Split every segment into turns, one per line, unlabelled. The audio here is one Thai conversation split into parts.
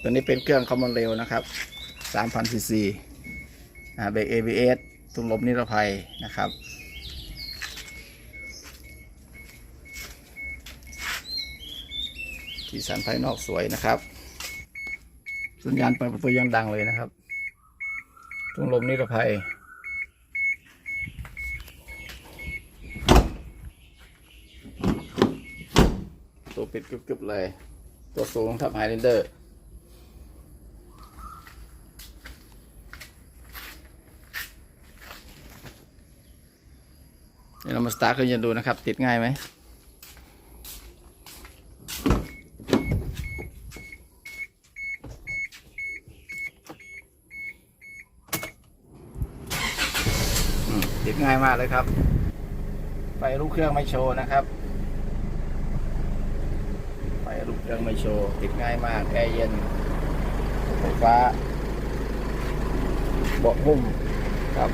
ตัวนี้เป็นเครื่องคอมมอนเร็วนะครับ3,000ซีซีเบรก ABS ตุ้งลมนิรภัยนะครับสีสันภายนอกสวยนะครับ สัญญาณเปิดประตูยังดังเลยนะครับ ตุ้งลมนิรภัย ตัวปิดกึบๆเลย ตัวสูงทับไฮเรนเดอร์ ดี๋ยวเรามาสตาร์ทเครื่องยนต์ดูนะครับ ติดง่ายไหมติดง่ายมากเลยครับ ไฟลูกเครื่องไม่โชว์นะครับ ไฟลูกเครื่องไม่โชว์ ติดง่ายมาก แอร์เย็นไฟฟ้า เบาะหุ้มครับ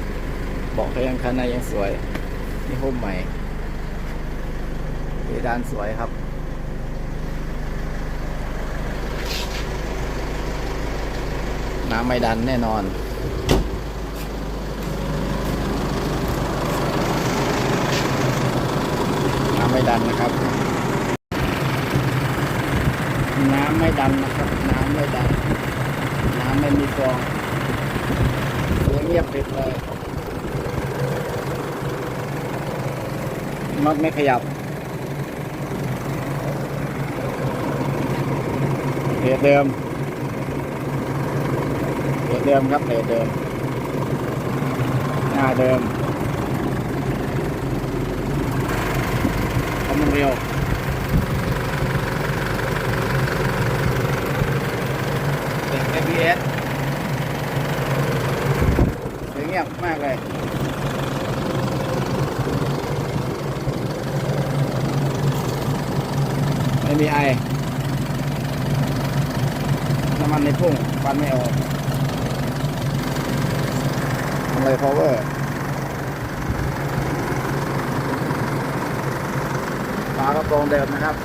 เบาะก็ยังคันในยังสวย นี่หุ้มใหม่เพดานสวยครับ น้ำไม่ดันแน่นอนน้ำไม่ดันนะครับ น้ำไม่ดันนะครับ น้ำไม่ดัน น้ำไม่มีฟองเสียงเงียบกริบเลย น็อตไม่ขยับเพจเดิมเพจเดิมครับเพจเดิม หน้าเดิมคอมมันเร็วเด็ก ABS เสียงเงียบมากเลย มีไอน้ำมันในพุ่งฟันไม่ออกทำไร power ฝากระโปรงเดิมนะครับ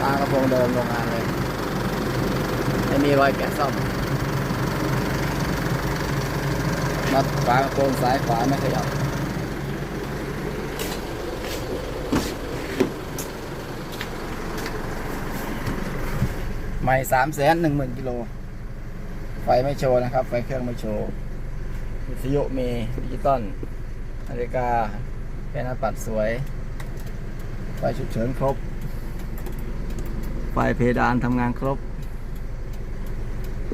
ฝากระโปรงเดิมโรงงานเลย ไม่มีรอยแกะซ่อมน็อตฝากระโปรงซ้ายขวาไม่ขยับ ไม่สามแสนหนึ่งหมื่นกิโล ไฟไม่โชว์นะครับ ไฟเครื่องไม่โชว์วิทยุมีดิจิตอลนาฬิกาแกนหน้าปัดสวย ไฟฉุกเฉินครบ ไฟเพดานทำงานครบ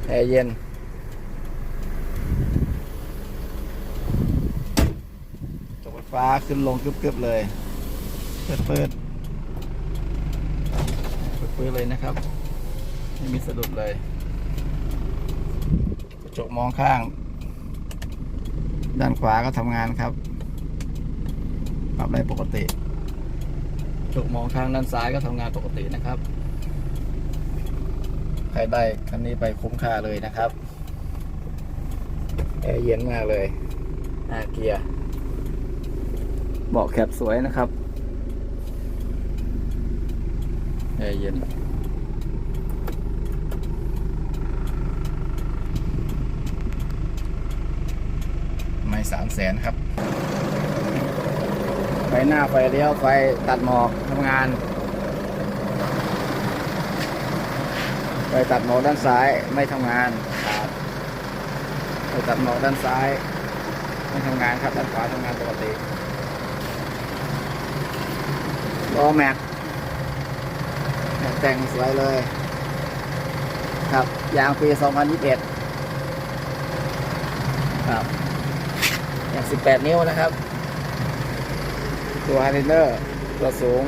แอร์เย็น จกไฟฟ้าขึ้นลงกึบๆเลย เปิดเปิดเปิดเปิดเลยนะครับ ไม่มีสะดุดเลยกระจกมองข้าง ด้านขวาก็ทำงานครับปรับได้ปกติกระจกมองข้างด้านซ้ายก็ทำงานปกตินะครับใครได้คันนี้ไปคุ้มค่าเลยนะครับแอร์เย็นมากเลยหน้าเกียร์เบาะแคบสวยนะครับแอร์เย็น ไม่สามแสนครับ ไฟหน้าไฟเลี้ยวไฟตัดหมอกทำงาน ไฟตัดหมอกด้านซ้ายไม่ทำงานครับไฟตัดหมอกด้านซ้าย ไม่ทำงานครับด้านขวาทำงานปกติล้อแม็กแม็กแต่งสวยเลยครับยางปี 2021 ครับ อย่าง 18 นิ้วนะครับ ตัวไฮเดอร์ตัวสูง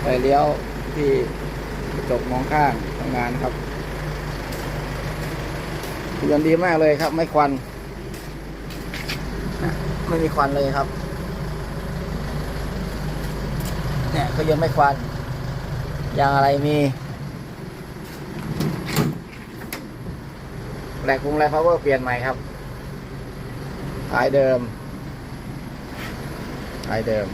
ไฟเลี้ยวที่กระจกมองข้างทำงานครับเครื่อนดีมากเลยครับ ไม่ควัน ไม่มีควันเลยครับ เนี่ยเครื่องยนต์ไม่ควันยางอะไรมีแหลกพุงแหลกพาวเวอร์เปลี่ยนใหม่ครับ ท้ายเดิม ท้ายเดิม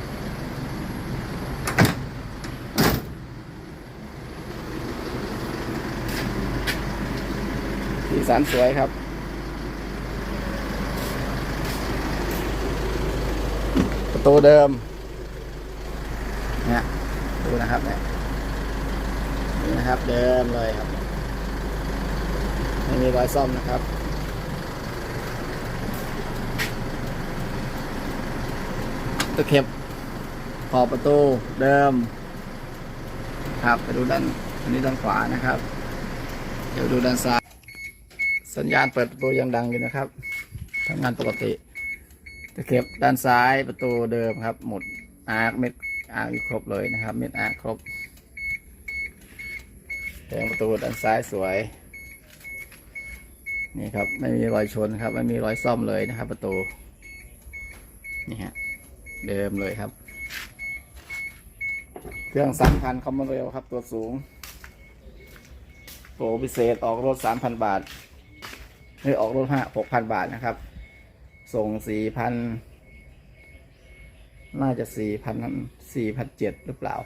สีสันสวยครับประตูเดิม เนี่ย ดูนะครับเนี่ยนะครับ เดิมเลยครับ ไม่มีรอยซ่อมนะครับ ตะเข็บขอบประตูเดิม ครับไปดูด้านอันนี้ด้านขวานะครับ เดี๋ยวดูด้านซ้ายสัญญาณเปิดประตูยังดังอยู่นะครับทำงานปกติตะเข็บด้านซ้ายประตูเดิมครับ หมดอาร์คเม็ดอาร์คอยู่ครบเลยนะครับ เม็ดอาร์คครบแผงประตูด้านซ้ายสวย นี่ครับ ไม่มีรอยชนครับ ไม่มีรอยซ่อมเลยนะครับ ประตู นี่ฮะ เดิมเลยครับ เครื่องสามพันคอมมอนเรลครับ ตัวสูงโปรพิเศษออกรถสามพันบาทหรือออกรถห้าหกพันบาทนะครับ ส่งสี่พันน่าจะสี่พันสี่พันเจ็ดหรือเปล่า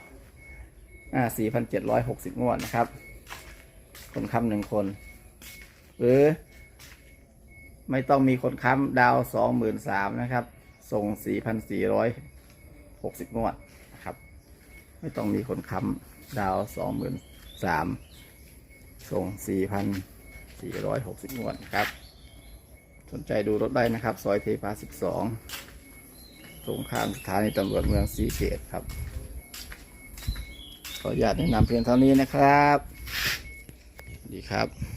อ่าสี่พันเจ็ดร้อยหกสิบงวดนะครับ คนค้ำหนึ่งคน หรือ ไม่ต้องมีคนค้ำดาวสองหมื่นสามนะครับ ส่งสี่พันสี่ร้อยหกสิบงวดนะครับ ไม่ต้องมีคนค้ำดาวสองหมื่นสามส่งสี่พันสี่ร้อยหกสิบงวดนะครับ สนใจดูรถได้นะครับ ซอยเทพาสิบสงตรงข้ามสถานีตำรวจเมืองสีเกตครับ ขออนุญาตแนะนำเพียงเท่านี้นะครับ ดีครับ